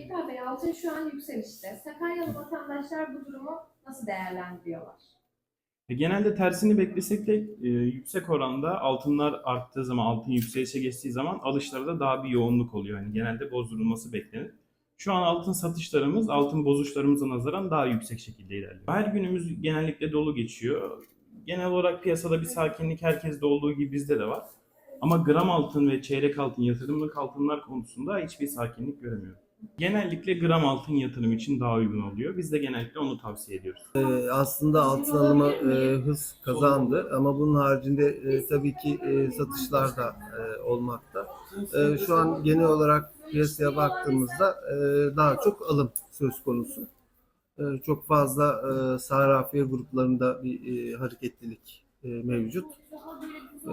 Ekber Bey, altın şu an yükselişte. Sakaryalı vatandaşlar bu durumu nasıl değerlendiriyorlar? E, Genelde tersini beklesek de e, yüksek oranda altınlar arttığı zaman, altın yükselişe geçtiği zaman alışlarda daha bir yoğunluk oluyor. Yani genelde bozdurulması beklenir. Şu an altın satışlarımız altın bozuşlarımıza nazaran daha yüksek şekilde ilerliyor. Her günümüz genellikle dolu geçiyor. Genel olarak piyasada bir sakinlik herkeste olduğu gibi bizde de var. Ama gram altın ve çeyrek altın, yatırımlık altınlar konusunda hiçbir sakinlik göremiyorum. Genellikle gram altın yatırım için daha uygun oluyor. Biz de genellikle onu tavsiye ediyoruz. Ee, aslında altın alımı e, hız kazandı ama bunun haricinde e, tabii ki e, satışlar da e, olmakta. E, şu an genel olarak piyasaya baktığımızda e, daha çok alım söz konusu. E, çok fazla e, sarrafiye gruplarında bir e, hareketlilik e, mevcut.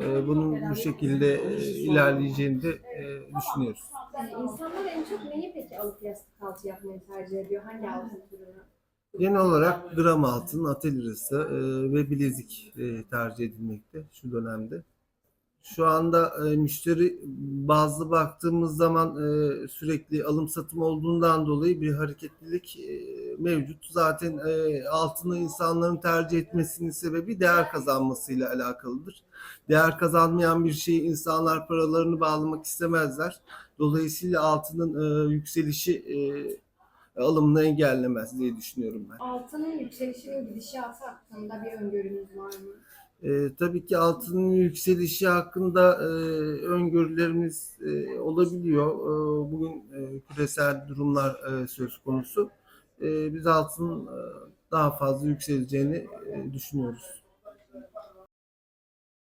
E, bunun bu şekilde e, ilerleyeceğini de e, düşünüyoruz. Yani insanlar en çok neyi peki alıp yastık altı yapmayı tercih ediyor? Hangi altın türünü? Genel olarak gram altın, atel lirası e, ve bilezik e, tercih edilmekte şu dönemde. Şu anda e, müşteri bazlı baktığımız zaman e, sürekli alım satım olduğundan dolayı bir hareketlilik e, mevcut. Zaten e, altını insanların tercih etmesinin sebebi değer kazanmasıyla alakalıdır. Değer kazanmayan bir şeyi insanlar paralarını bağlamak istemezler. Dolayısıyla altının e, yükselişi e, alımını engellemez diye düşünüyorum ben. Altının yükselişinin gidişatı hakkında bir öngörünüz var mı? E, tabii ki altının yükselişi hakkında e, öngörülerimiz e, olabiliyor. E, bugün e, küresel durumlar e, söz konusu. E, biz altının e, daha fazla yükseleceğini e, düşünüyoruz.